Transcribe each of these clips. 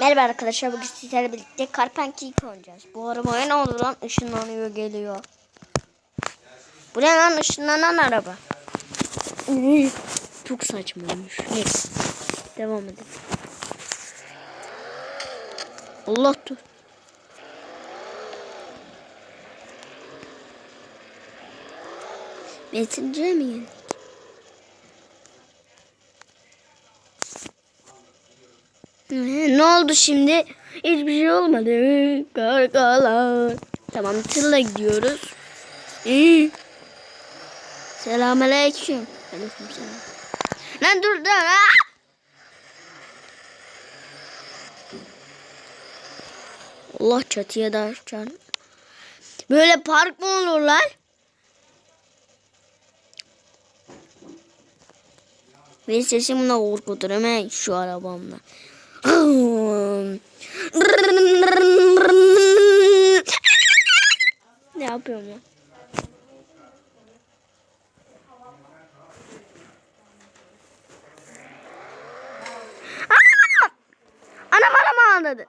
Merhaba arkadaşlar bugün sizlerle birlikte Carpenter 2 oynayacağız. Bu arabaya ne oldu lan? Işınlanıyor geliyor. Bu ne lan ışınlanan araba? Çok saçma olmuş. Neyse. Devam edelim. Allah dur. Messenger mi Ne oldu şimdi? Hiçbir şey olmadı. Kargalar. Tamam tırla gidiyoruz. Selamünaleyküm. Aleyküm selam. Lan dur dur. Allah çatıya da can. Böyle park mı olur lan? Ve sesimle korkutur hemen şu arabamla. Ne yapıyorum ya? Anam anam ağladı.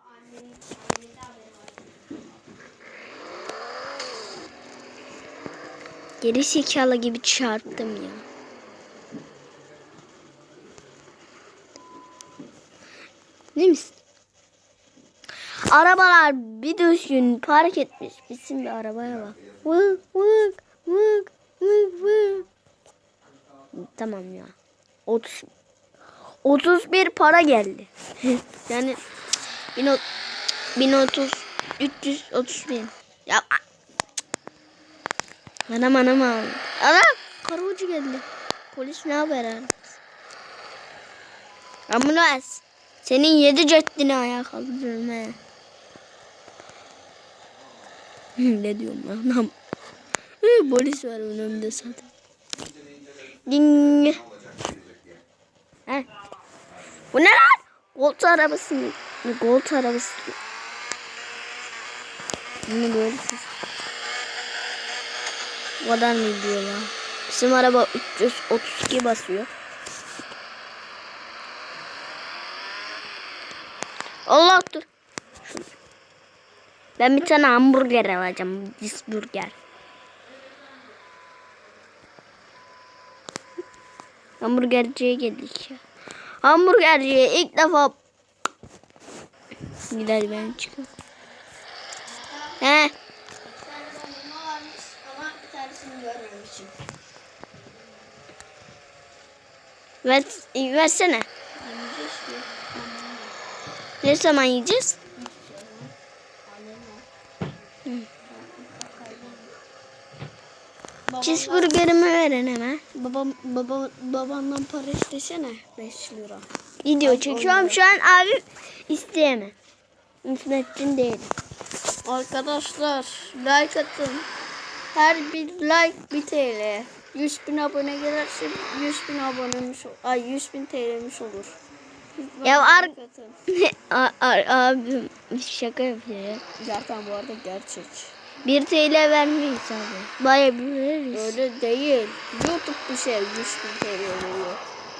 Geri zekalı gibi çarptım ya. Değil misin? Arabalar bir düzgün park etmiş. Bizim bir arabaya bak. Vık vık vık vık vık. Tamam ya. 30 31 para geldi. yani 1030 1030 330 bin. Ya Anam anam anam. Anam karucu geldi. Polis ne haber abi? Ambulans. Senin yedi ceddini ayağa kaldırırım he. ne diyorum lan? Anam. Polis var önümde zaten. Ding. He. Bu ne lan? Gold arabası mı? Gold arabası? Bunu görürsünüz. Bu kadar mı diyor ya? Bizim araba 332 basıyor. Allah dur. Ben bir tane hamburger alacağım. Cheeseburger. Hamburgerciye geldik. Hamburgerciye ilk defa gider ben çıkıyorum. He. Ver, versene. Ne zaman yiyeceğiz? Cheeseburger'ımı verin hemen. Babam baba babandan para istesene 5 lira. Video çekiyorum şu an abi isteyemem. İsmet'in değil. Arkadaşlar like atın. Her bir like 1 TL. 100 bin abone gelirse 100 bin abonemiş ay 100 bin TL'miş olur. Ya ar- like atın. A- a- abim şaka yapıyor ya. Zaten bu arada gerçek. 1 TL vermeyiz abi. Baya bir veririz. Öyle değil. YouTube bir şey 100 bin TL veriyor.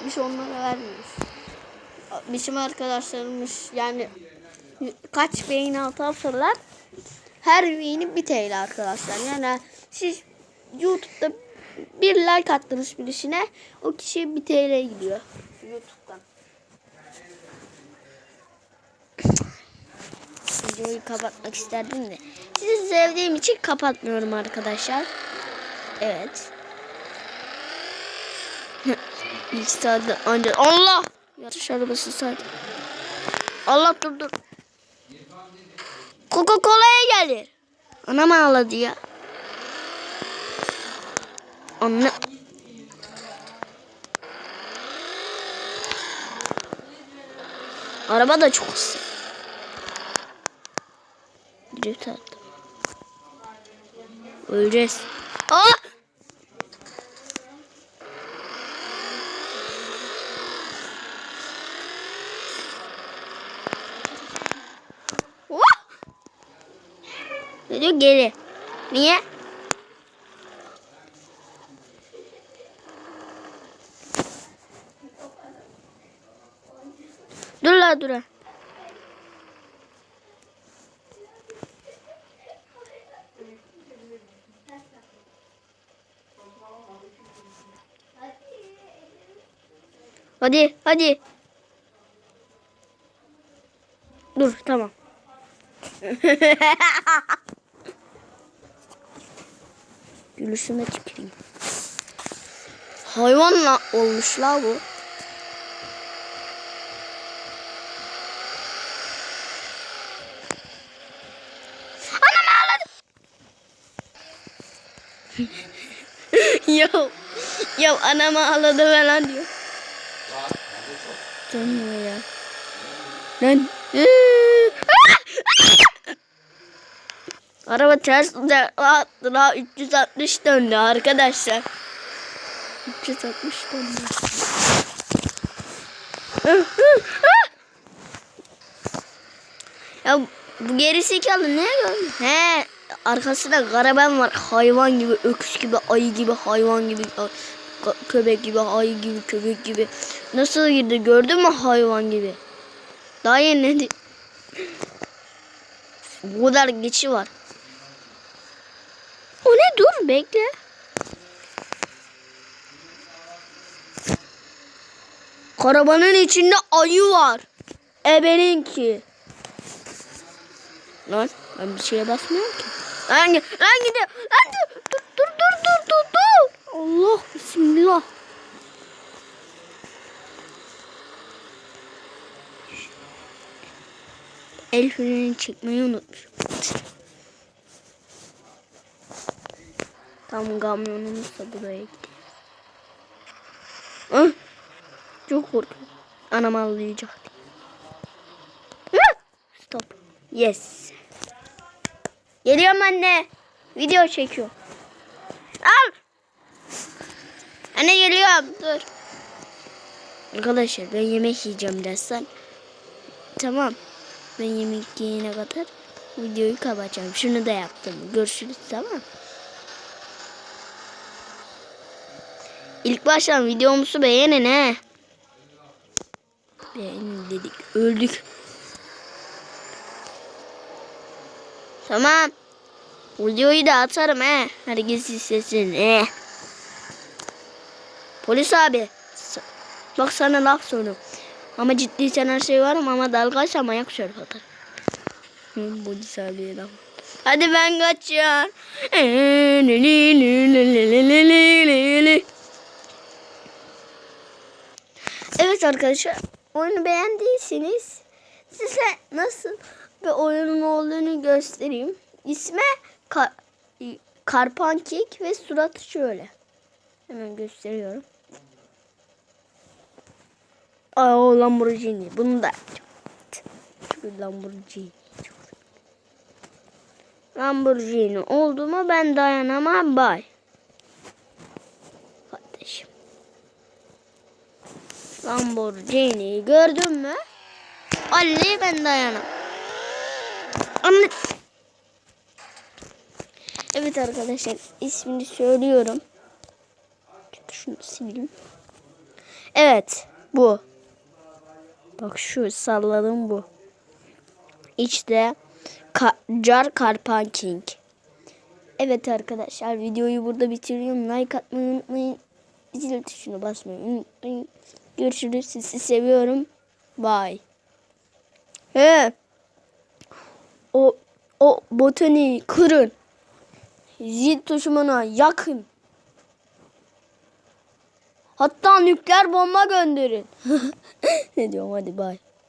Biz onlara vermiyoruz. Bizim arkadaşlarımız yani kaç beyin altı atarlar. Her beğeni 1 TL arkadaşlar. Yani siz YouTube'da bir like attınız birisine o kişiye 1 TL gidiyor. YouTube'dan. Videoyu kapatmak isterdim de. Sizi sevdiğim için kapatmıyorum arkadaşlar. Evet. İlk saatte ancak Allah! Yarış arabası saat. Allah dur dur. Coca-Cola'ya gelir. Anam ağladı ya. Anne. Araba da çok hızlı. Drift attı. Öleceğiz. Aa! Hop! Ne diyor geri? Niye? Dur la dur. la. Hadi hadi. Dur tamam. Gülüşüme tüküreyim. Hayvanla olmuş la bu. Anam ağladı. ya, ya anam ağladı falan diyor. Canım ya. Lan. Araba ters attı la 360 döndü arkadaşlar. 360 döndü. ya bu gerizekalı ne? He arkasında gariban var hayvan gibi öküz gibi ayı gibi hayvan gibi köpek gibi ayı gibi köpek gibi nasıl girdi gördün mü hayvan gibi daha yeni bu kadar geçi var o ne dur bekle Karavanın içinde ayı var. Ebeninki. Lan ben bir şeye basmıyorum ki. Lan, lan gidiyor. Lan dur dur dur dur dur dur bismillah. El frenini çekmeyi unutmuşum. Tam kamyonumuz da buraya gidiyor. Hı? Çok korkuyorum. Anam ağlayacak. Hı? Stop. Yes. Geliyorum anne. Video çekiyor. Al. Anne geliyorum. Dur. Arkadaşlar ben yemek yiyeceğim birazdan. Tamam. Ben yemek yiyene kadar videoyu kapatacağım. Şunu da yaptım. Görüşürüz tamam. İlk baştan videomuzu beğenin he. Beğenin dedik. Öldük. Tamam. Videoyu da atarım he. Herkes istesin he. Polis abi. Bak sana laf söylüyorum. Ama ciddiysen her şey varım ama dalgaysa manyak şerif atar. Polis abiye laf. Hadi ben kaçıyorum. Evet arkadaşlar oyunu beğendiyseniz size nasıl bir oyunun olduğunu göstereyim. İsmi Ka Karpankik ve suratı şöyle. Hemen gösteriyorum. Aa Lamborghini. Bunu da yapacağım. Çünkü Lamborghini. çok Lamborghini oldu mu ben dayanamam. Bay. Kardeşim. Lamborghini gördün mü? Ali ben dayanam. Anne. Evet arkadaşlar ismini söylüyorum. Şunu sileyim. Evet bu. Bak şu salladım bu. İşte Ka- Jar Karpanking. Evet arkadaşlar videoyu burada bitiriyorum. Like atmayı unutmayın. Zil tuşuna basmayı unutmayın. Görüşürüz. Sizi seviyorum. Bye. He. O o botani kırın. Zil tuşuna yakın. Hatta nükleer bomba gönderin. ne diyorum hadi bye.